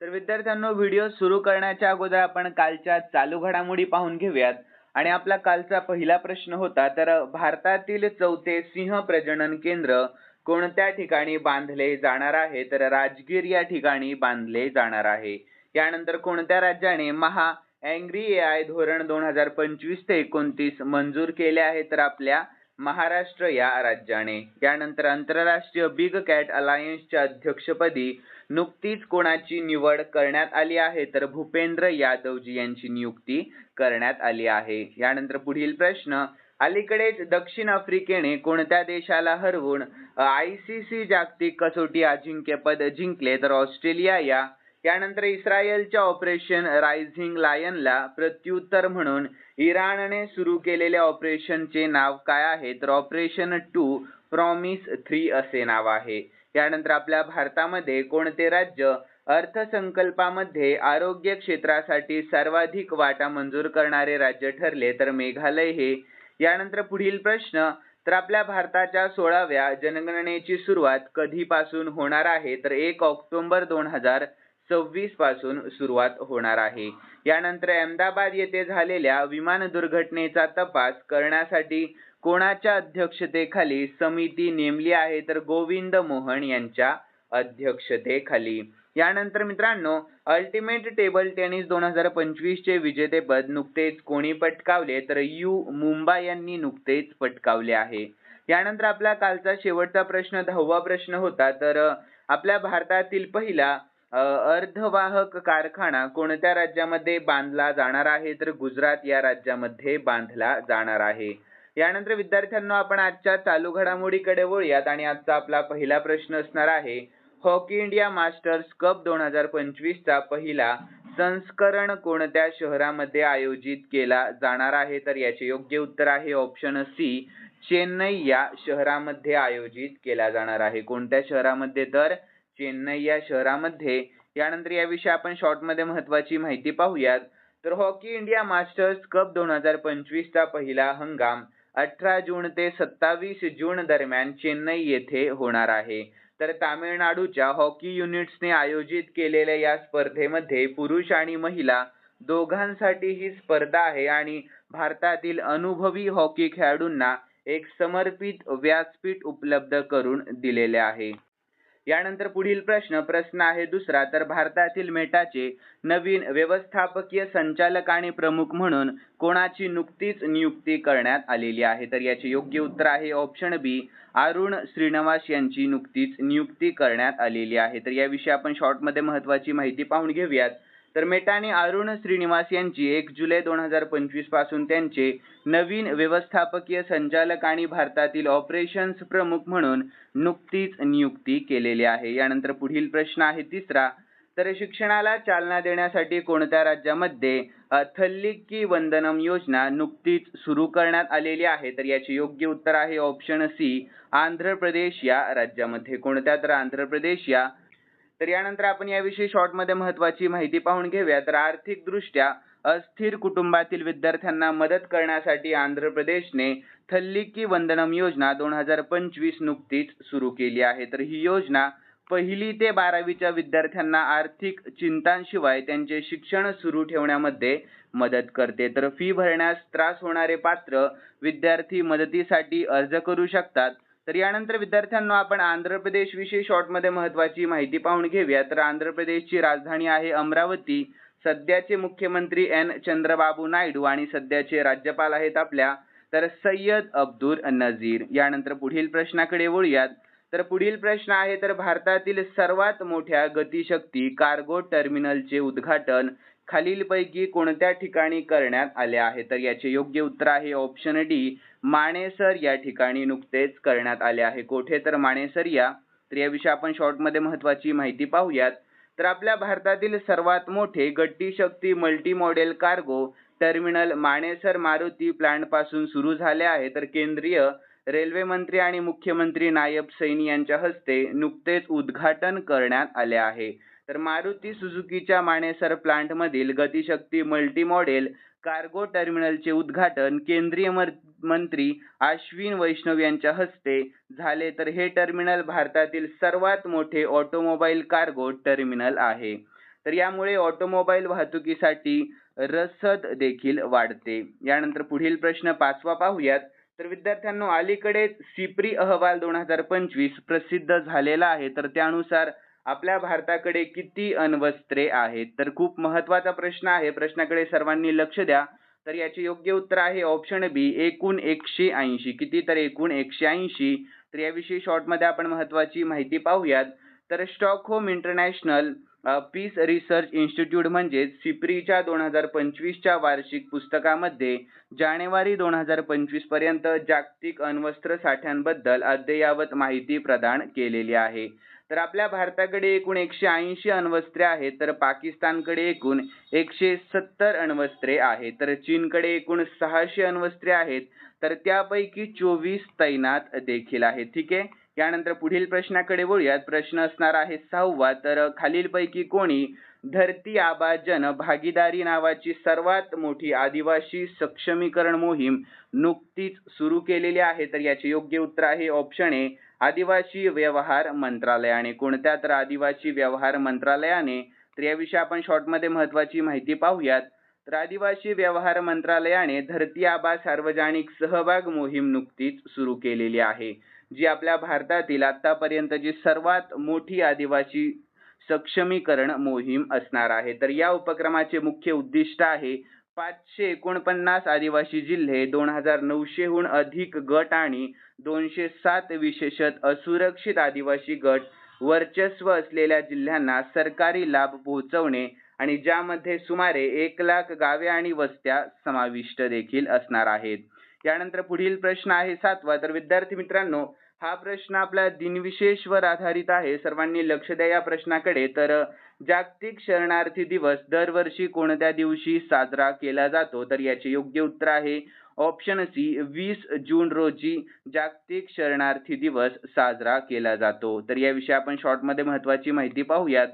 तर विद्यार्थ्यांनो व्हिडिओ सुरू करण्याच्या अगोदर आपण कालच्या चालू घडामोडी पाहून घेऊयात. आणि आपला कालचा पहिला प्रश्न होता तर भारतातील चौथे सिंह प्रजनन केंद्र कोणत्या ठिकाणी बांधले जाणार आहे? तर राजगीर या ठिकाणी बांधले जाणार आहे. यानंतर कोणत्या राज्याने महा अँग्री ए आय धोरण दोन हजार पंचवीस ते एकोणतीस मंजूर केले आहे? तर आपल्या महाराष्ट्र या राज्याने. यानंतर आंतरराष्ट्रीय बिग कॅट अलायन्सच्या अध्यक्षपदी नुकतीच कोणाची निवड करण्यात आली आहे? तर भूपेंद्र यादवजी यांची नियुक्ती करण्यात आली आहे. यानंतर पुढील प्रश्न अलीकडेच दक्षिण आफ्रिकेने कोणत्या देशाला हरवून आय सी सी जागतिक कसोटी अजिंक्यपद जिंकले? तर ऑस्ट्रेलिया या यानंतर इस्रायलच्या ऑपरेशन रायझिंग लायनला प्रत्युत्तर म्हणून इराणने सुरू केलेल्या ऑपरेशनचे नाव काय आहे? तर ऑपरेशन टू प्रॉमिस थ्री असे नाव आहे. यानंतर आपल्या भारतामध्ये कोणते राज्य अर्थसंकल्पामध्ये आरोग्य क्षेत्रासाठी सर्वाधिक वाटा मंजूर करणारे राज्य ठरले? तर मेघालय हे. यानंतर पुढील प्रश्न तर आपल्या भारताच्या सोळाव्या जनगणनेची सुरुवात कधीपासून होणार आहे? तर एक ऑक्टोबर दोन हजार सव्वीसपासून सुरुवात होणार आहे. यानंतर अहमदाबाद येथे झालेल्या विमान दुर्घटनेचा तपास करण्यासाठी कोणाच्या अध्यक्षतेखाली समिती नेमली आहे तर गोविंद मोहन यांच्या अध्यक्षतेखाली. यानंतर मित्रांनो अल्टिमेट टेबल टेनिस दोन हजार पंचवीस चे विजेतेपद नुकतेच कोणी पटकावले तर यू मुंबा यांनी नुकतेच पटकावले आहे. यानंतर आपला कालचा शेवटचा प्रश्न दहावा प्रश्न होता तर आपल्या भारतातील पहिला अर्धवाहक कारखाना कोणत्या राज्यामध्ये बांधला जाणार आहे? तर गुजरात या राज्यामध्ये बांधला जाणार आहे. यानंतर विद्यार्थ्यांना आपण आजच्या चालू घडामोडीकडे वळूयात आणि आजचा आपला पहिला प्रश्न असणार आहे हॉकी इंडिया मास्टर्स कप दोन हजार पंचवीसचा पहिला संस्करण कोणत्या शहरामध्ये आयोजित केला जाणार आहे? तर याचे योग्य उत्तर आहे ऑप्शन सी चेन्नई या शहरामध्ये आयोजित केला जाणार आहे. कोणत्या शहरामध्ये? तर चेन्नई या शहरामध्ये. यानंतर याविषयी आपण शॉर्टमध्ये महत्त्वाची महत्वाची माहिती पाहूयात. तर हॉकी इंडिया मास्टर्स कप दोन हजार पंचवीसचा पहिला हंगाम अठरा जून ते सत्तावीस जून दरम्यान चेन्नई येथे होणार आहे. तर तामिळनाडूच्या हॉकी युनिट्सने आयोजित केलेल्या या स्पर्धेमध्ये पुरुष आणि महिला दोघांसाठी ही स्पर्धा आहे आणि भारतातील अनुभवी हॉकी खेळाडूंना एक समर्पित व्यासपीठ उपलब्ध करून दिलेले आहे. यानंतर पुढील प्रश्न प्रश्न आहे दुसरा. तर भारतातील मेटाचे नवीन व्यवस्थापकीय संचालक आणि प्रमुख म्हणून कोणाची नुकतीच नियुक्ती करण्यात आलेली आहे? तर याचे योग्य उत्तर आहे ऑप्शन बी अरुण श्रीनिवास यांची नुकतीच नियुक्ती करण्यात आलेली आहे. तर याविषयी आपण शॉर्टमध्ये महत्वाची माहिती पाहून घेऊयात. तर मेटाने अरुण श्रीनिवास यांची एक जुलै दोन हजार पंचवीसपासून त्यांचे नवीन व्यवस्थापकीय संचालक आणि भारतातील ऑपरेशन्स प्रमुख म्हणून नुकतीच नियुक्ती केलेली आहे. यानंतर पुढील प्रश्न आहे तिसरा तर शिक्षणाला चालना देण्यासाठी कोणत्या राज्यामध्ये थल्लिकी वंदनम योजना नुकतीच सुरू करण्यात आलेली आहे? तर याचे योग्य उत्तर आहे ऑप्शन सी आंध्र प्रदेश या राज्यामध्ये. कोणत्या तर आंध्र प्रदेश या तर यानंतर आपण याविषयी शॉर्टमध्ये महत्वाची माहिती पाहून घेऊया. तर आर्थिकदृष्ट्या अस्थिर कुटुंबातील विद्यार्थ्यांना मदत करण्यासाठी आंध्र प्रदेशने थल्लिकी वंदनम योजना दोन हजार पंचवीस नुकतीच सुरू केली आहे. तर ही योजना पहिली ते बारावीच्या विद्यार्थ्यांना आर्थिक चिंतांशिवाय त्यांचे शिक्षण सुरू ठेवण्यामध्ये मदत करते. तर फी भरण्यास त्रास होणारे पात्र विद्यार्थी मदतीसाठी अर्ज करू शकतात. तर यानंतर विद्यार्थ्यांना आपण आंध्र प्रदेश विषयी शॉर्टमध्ये महत्वाची माहिती पाहून घेऊया तर आंध्र प्रदेशची राजधानी आहे अमरावती. सध्याचे मुख्यमंत्री एन. चंद्रबाबू नायडू आणि सध्याचे राज्यपाल आहेत आपल्या. तर सय्यद अब्दुल नझीर यानंतर पुढील प्रश्नाकडे वळूयात. तर पुढील प्रश्न आहे तर भारतातील सर्वात मोठ्या गतिशक्ती कार्गो टर्मिनलचे उद्घाटन खालीलपैकी कोणत्या ठिकाणी करण्यात आले आहे? तर याचे योग्य उत्तर आहे ऑप्शन डी माणेसर या ठिकाणी नुकतेच करण्यात आले आहे. कोठे? तर माणेसर या. तर याविषयी आपण शॉर्टमध्ये महत्वाची माहिती पाहूयात. तर आपल्या भारतातील सर्वात मोठे Gati Shakti multi model cargo terminal Manesar Maruti प्लांटपासून सुरू झाले आहे. तर केंद्रीय रेल्वे मंत्री आणि मुख्यमंत्री नायब सैनी यांच्या हस्ते नुकतेच उद्घाटन करण्यात आले आहे. तर मारुती सुझुकीच्या माणेसर प्लांट मधील गतिशक्ती मल्टी मॉडेल कार्गो टर्मिनलचे उद्घाटन केंद्रीय मंत्री अश्विन वैष्णव यांच्या हस्ते झाले. तर हे टर्मिनल भारतातील सर्वात मोठे ऑटोमोबाईल कार्गो टर्मिनल आहे. तर यामुळे ऑटोमोबाईल वाहतुकीसाठी रसद देखील वाढते. यानंतर पुढील प्रश्न पाचवा पाहूयात. तर विद्यार्थ्यांनो अलीकडेच सिप्री अहवाल दोन हजार पंचवीस प्रसिद्ध झालेला आहे. तर त्यानुसार आपल्या भारताकडे किती अण्वस्त्रे आहेत? तर खूप महत्त्वाचा प्रश्न आहे. प्रश्नाकडे सर्वांनी लक्ष द्या. तर याचे योग्य उत्तर आहे ऑप्शन बी एकूण एकशे ऐंशी. किती तर एकूण एकशे ऐंशी? तर याविषयी शॉर्टमध्ये आपण महत्वाची माहिती पाहूयात. तर Stockholm international peace research institute म्हणजेच सिप्रीच्या दोन हजार पंचवीसच्या वार्षिक पुस्तकामध्ये जानेवारी दोन हजार पंचवीसपर्यंत जागतिक अण्वस्त्र साठ्यांबद्दल अद्ययावत माहिती प्रदान केलेली आहे. तर आपल्या भारताकडे एकूण एकशे ऐंशी अण्वस्त्रे आहेत तर पाकिस्तानकडे एकूण एकशे सत्तर अण्वस्त्रे आहेत तर चीनकडे एकूण सहाशे अण्वस्त्रे आहेत तर त्यापैकी चोवीस तैनात देखील आहेत. ठीक आहे? यानंतर पुढील प्रश्नाकडे वळूयात. प्रश्न असणार आहे सहावा तर खालीलपैकी कोणी धरती आबा जन भागीदारी नावाची सर्वात मोठी आदिवासी सक्षमीकरण मोहीम नुकतीच सुरू केलेली आहे? तर याचे योग्य उत्तर आहे ऑप्शन ए आदिवासी व्यवहार मंत्रालयाने कोणत्या तर आदिवासी व्यवहार मंत्रालयाने तर याविषयी आपण शॉर्टमध्ये महत्वाची माहिती पाहूयात. तर आदिवासी व्यवहार मंत्रालयाने धरती आबा सार्वजनिक सहभाग मोहीम नुकतीच सुरू केलेली आहे जी आपल्या भारतातील आतापर्यंतची सर्वात मोठी आदिवासी सक्षमीकरण मोहीम असणार आहे. तर या उपक्रमाचे मुख्य उद्दिष्ट आहे पाचशे एकोणपन्नास आदिवासी जिल्हे दोन हजार नऊशेहून अधिक गट आणि दोनशे सात विशेषत असुरक्षित आदिवासी गट वर्चस्व असलेल्या जिल्ह्यांना सरकारी लाभ पोहोचवणे आणि ज्यामध्ये सुमारे एक लाख गावे आणि वस्त्या समाविष्ट देखील असणार आहेत. यानंतर पुढील प्रश्न आहे सातवा. तर विद्यार्थी मित्रांनो हा प्रश्न आपला दिनविशेषवर आधारित आहे. सर्वांनी लक्ष द्या या प्रश्नाकडे. तर जागतिक शरणार्थी दिवस दरवर्षी कोणत्या दिवशी साजरा केला जातो? तर याचे योग्य उत्तर आहे ऑप्शन सी वीस जून रोजी जागतिक शरणार्थी दिवस साजरा केला जातो. तर याविषयी आपण शॉर्टमध्ये महत्वाची माहिती पाहूयात.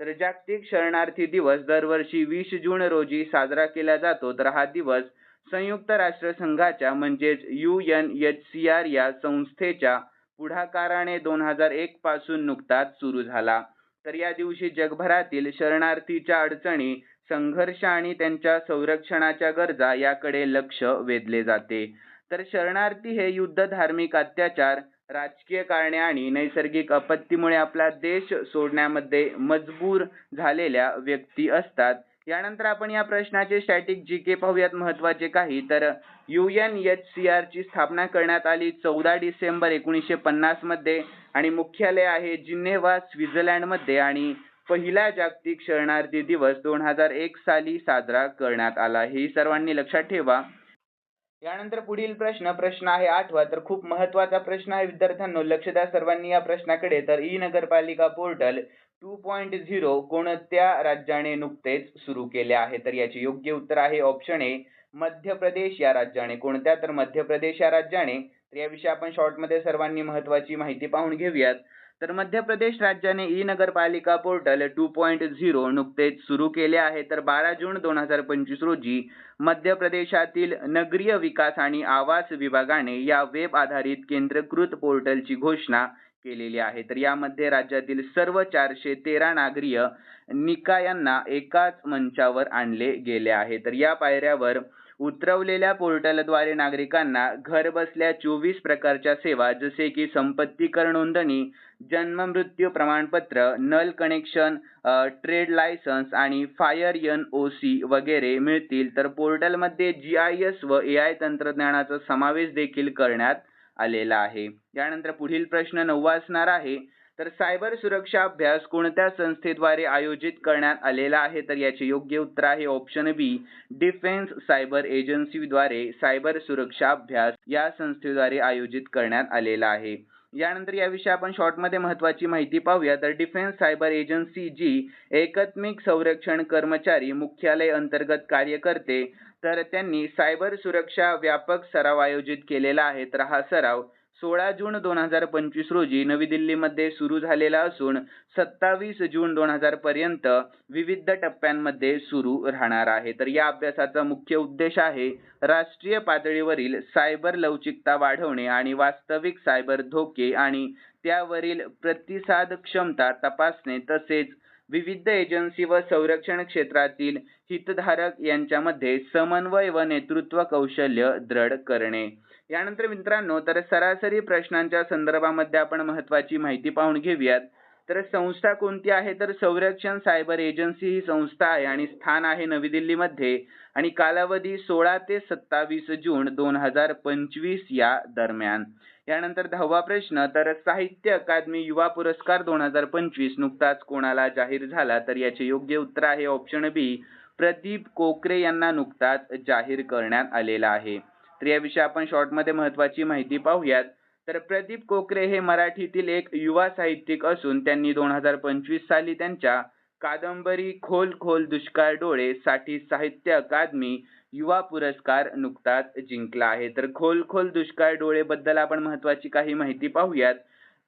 तर जागतिक शरणार्थी दिवस दरवर्षी वीस जून रोजी साजरा केला जातो. तर हा दिवस संयुक्त राष्ट्रसंघाच्या म्हणजेच U N H C R या संस्थेच्या पुढाकाराने दोन हजार एक पासून नुकताच सुरू झाला. तर या दिवशी जगभरातील शरणार्थीच्या अडचणी संघर्ष आणि त्यांच्या संरक्षणाच्या गरजा याकडे लक्ष वेधले जाते. तर शरणार्थी हे युद्ध धार्मिक अत्याचार राजकीय कारणे आणि नैसर्गिक आपत्तीमुळे आपला देश सोडण्यामध्ये मजबूर झालेल्या व्यक्ती असतात. यानंतर आपण या प्रश्नाचे स्टॅटिक जी के पाहूयात महत्त्वाचे काही. तर U N H C R ची स्थापना करण्यात आली चौदा डिसेंबर एकोणीसशे पन्नासमध्ये आणि मुख्यालय आहे जिनेव्हा स्वित्झर्लंडमध्ये आणि पहिला जागतिक शरणार्थी दिवस दोन हजार एक साली साजरा करण्यात आला. हे सर्वांनी लक्षात ठेवा. यानंतर पुढील प्रश्न प्रश्न आहे आठवा. तर खूप महत्त्वाचा प्रश्न आहे विद्यार्थ्यांनो. लक्ष द्या सर्वांनी या प्रश्नाकडे. तर ई नगरपालिका पोर्टल टू पॉईंट झिरो कोणत्या राज्याने नुकतेच सुरू केले आहे? तर याचे योग्य उत्तर आहे ऑप्शन ए मध्य प्रदेश या राज्याने. कोणत्या? तर मध्य प्रदेश या राज्याने. तर याविषयी आपण शॉर्टमध्ये सर्वांनी महत्वाची माहिती पाहून घेऊयात. तर मध्य प्रदेश राज्याने ई नगरपालिका पोर्टल टू पॉईंट झिरो नुकतेच सुरू केले आहे. तर बारा जून दोन हजार पंचवीस रोजी मध्य प्रदेशातील नगरीय विकास आणि आवास विभागाने या वेब आधारित केंद्रीकृत पोर्टलची घोषणा केलेली आहे. तर यामध्ये राज्यातील सर्व चारशे तेरा नागरीय निकायांना एकाच मंचावर आणले गेले आहे. तर या पायऱ्यावर उतरवलेल्या पोर्टलद्वारे नागरिकांना घर बसल्या चोवीस प्रकारच्या सेवा जसे की संपत्ती कर नोंदणी जन्म मृत्यू प्रमाणपत्र नल कनेक्शन ट्रेड लायसन्स आणि फायर यन ओ सी वगैरे मिळतील. तर पोर्टलमध्ये जी आय एस व ए आय तंत्रज्ञानाचा समावेश देखील करण्यात आलेला आहे. यानंतर पुढील प्रश्न नववा असणार आहे. तर सायबर सुरक्षा अभ्यास कोणत्या संस्थेद्वारे आयोजित करण्यात आलेला आहे? तर याचे योग्य उत्तर आहे ऑप्शन बी डिफेन्स सायबर एजन्सीद्वारे सायबर सुरक्षा अभ्यास या संस्थेद्वारे आयोजित करण्यात आलेला आहे. यानंतर याविषयी आपण शॉर्टमध्ये महत्वाची माहिती पाहूया. तर डिफेन्स सायबर एजन्सी जी एकात्मिक संरक्षण कर्मचारी मुख्यालय अंतर्गत कार्य करते तर त्यांनी सायबर सुरक्षा व्यापक सराव आयोजित केलेला आहे. तर हा सराव सोळा जून दोन हजार पंचवीस रोजी नवी दिल्लीमध्ये सुरू झालेला असून सत्तावीस जून दोन हजार पर्यंत विविध टप्प्यांमध्ये सुरू राहणार आहे. तर या अभ्यासाचा मुख्य उद्देश आहे राष्ट्रीय पातळीवरील सायबर लवचिकता वाढवणे आणि वास्तविक सायबर धोके आणि त्यावरील प्रतिसाद क्षमता तपासणे तसेच विविध एजन्सी व संरक्षण क्षेत्रातील हितधारक यांच्यामध्ये समन्वय व नेतृत्व कौशल्य दृढ करणे. यानंतर मित्रांनो तर सरासरी प्रश्नांच्या संदर्भामध्ये आपण महत्वाची माहिती पाहून घेऊयात. तर संस्था कोणती आहे? तर संरक्षण सायबर एजन्सी ही संस्था आहे आणि स्थान आहे नवी दिल्लीमध्ये. आणि कालावधी सोळा ते सत्तावीस जून दोन हजार पंचवीस या दरम्यान. यानंतर दहावा प्रश्न तर साहित्य अकादमी युवा पुरस्कार दोन हजार पंचवीस नुकताच कोणाला जाहीर झाला? तर याचे योग्य उत्तर आहे ऑप्शन बी प्रदीप कोकरे यांना नुकताच जाहीर करण्यात आलेला आहे. तर याविषयी आपण शॉर्टमध्ये महत्वाची माहिती पाहूयात. तर प्रदीप कोकरे हे मराठीतील एक युवा साहित्यिक असून त्यांनी दोन हजार पंचवीस साली त्यांच्या कादंबरी खोल खोल दुष्काळ डोळे साठी साहित्य अकादमी युवा पुरस्कार नुकताच जिंकला आहे. तर खोल खोल दुष्काळ डोळे बद्दल आपण महत्वाची काही माहिती पाहूयात.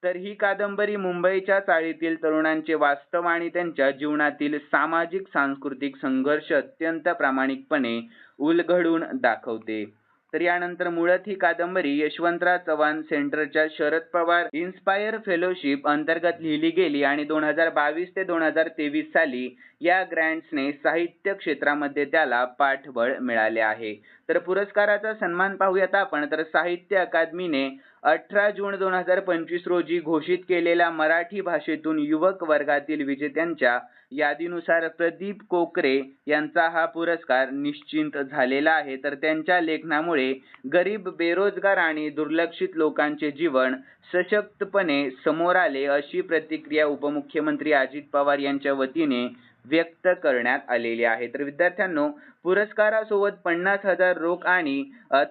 तर ही कादंबरी मुंबईच्या चाळीतील तरुणांचे वास्तव आणि त्यांच्या जीवनातील सामाजिक सांस्कृतिक संघर्ष अत्यंत प्रामाणिकपणे उलगडून दाखवते. तर यानंतर मुळात ही कादंबरी यशवंतराव चव्हाण सेंटरच्या शरद पवार इन्स्पायर फेलोशिप अंतर्गत लिहिली गेली आणि दोन हजार बावीस ते दोन हजार तेवीस साली या ग्रँट्सने साहित्य क्षेत्रामध्ये त्याला पाठबळ मिळाले आहे. तर पुरस्काराचा सन्मान पाहूयात आपण. तर साहित्य अकादमीने अठरा जून दोन हजार पंचवीस रोजी घोषित केलेल्या मराठी भाषेतून युवक वर्गातील विजेत्यांच्या यादीनुसार प्रदीप कोकरे यांचा हा पुरस्कार निश्चित झालेला आहे. तर त्यांच्या लेखनामुळे गरीब बेरोजगार आणि दुर्लक्षित लोकांचे जीवन सशक्तपणे समोर आले अशी प्रतिक्रिया उपमुख्यमंत्री अजित पवार यांच्या वतीने व्यक्त करण्यात आलेली आहे. तर विद्यार्थ्यांनो पुरस्कारासोबत पन्नास हजार रोख आणि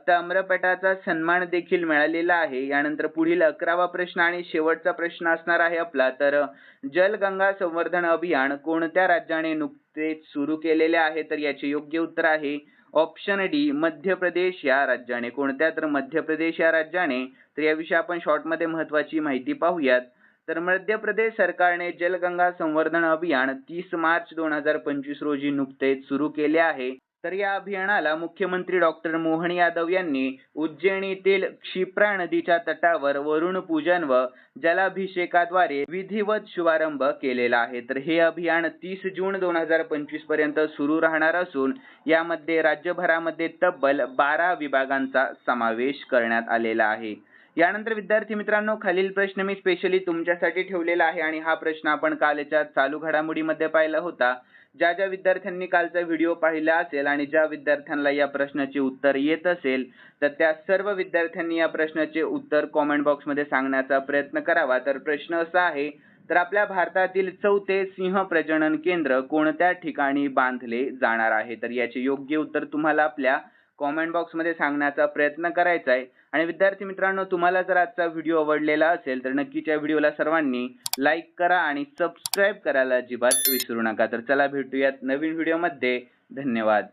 ताम्रपटाचा सन्मान देखील मिळालेला आहे. यानंतर पुढील अकरावा प्रश्न आणि शेवटचा प्रश्न असणार आहे आपला. तर जलगंगा संवर्धन अभियान कोणत्या राज्याने नुकतेच सुरू केलेले आहे? तर याचे योग्य उत्तर आहे ऑप्शन डी मध्य प्रदेश या राज्याने. कोणत्या? तर मध्य प्रदेश या राज्याने. तर याविषयी आपण शॉर्टमध्ये महत्वाची माहिती पाहूयात. तर मध्य प्रदेश सरकारने जलगंगा संवर्धन अभियान तीस मार्च दोन हजार पंचवीस रोजी नुकतेच सुरू केले आहे. तर या अभियानाला मुख्यमंत्री डॉक्टर मोहन यादव यांनी उज्जैनीतील क्षिप्रा नदीच्या तटावर वरुण पूजन व जलाभिषेकाद्वारे विधिवत शुभारंभ केलेला आहे. तर हे अभियान तीस जून दोन हजार पंचवीसपर्यंत सुरू राहणार असून यामध्ये राज्यभरामध्ये तब्बल बारा विभागांचा समावेश करण्यात आलेला आहे. यानंतर विद्यार्थी मित्रांनो खालील प्रश्न मी स्पेशली तुमच्यासाठी ठेवलेला आहे आणि हा प्रश्न आपण कालच्या चालू घडामोडीमध्ये पाहिला होता. ज्या ज्या विद्यार्थ्यांनी कालचा व्हिडिओ पाहिला असेल आणि ज्या विद्यार्थ्यांना या प्रश्नाचे उत्तर येत असेल तर त्या सर्व विद्यार्थ्यांनी या प्रश्नाचे उत्तर कॉमेंट बॉक्समध्ये सांगण्याचा प्रयत्न करावा. तर प्रश्न असा आहे तर आपल्या भारतातील चौथे सिंह प्रजनन केंद्र कोणत्या ठिकाणी बांधले जाणार आहे? तर याचे योग्य उत्तर तुम्हाला आपल्या कॉमेंट बॉक्समध्ये सांगण्याचा प्रयत्न करायचा आहे आणि विद्यार्थी मित्रांनो तुम्हाला जर आजचा व्हिडिओ आवडलेला असेल तर नक्कीच्या व्हिडिओला सर्वांनी लाईक करा आणि सबस्क्राईब करायला अजिबात विसरू नका. तर चला भेटूयात नवीन व्हिडिओमध्ये धन्यवाद.